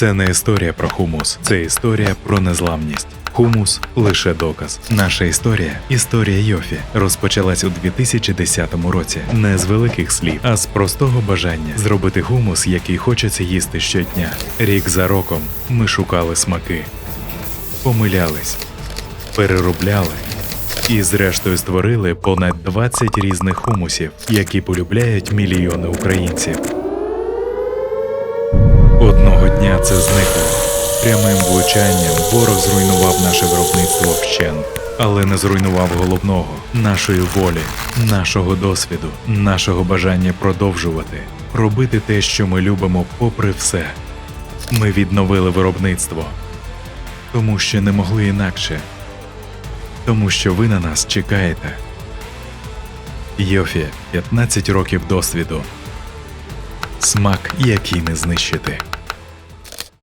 Це не історія про хумус, це історія про незламність. Хумус лише доказ. Наша історія історія Йофі розпочалась у 2010 році не з великих слів, а з простого бажання зробити хумус, який хочеться їсти щодня. Рік за роком ми шукали смаки, помилялись, переробляли і, зрештою, створили понад 20 різних хумусів, які полюбляють мільйони українців. Це зникло. Прямим влучанням ворог зруйнував наше виробництво вщент, але не зруйнував головного нашої волі, нашого досвіду, нашого бажання продовжувати, робити те, що ми любимо, попри все. Ми відновили виробництво, тому що не могли інакше, тому що ви на нас чекаєте. Йофі 15 років досвіду. Смак, який не знищити.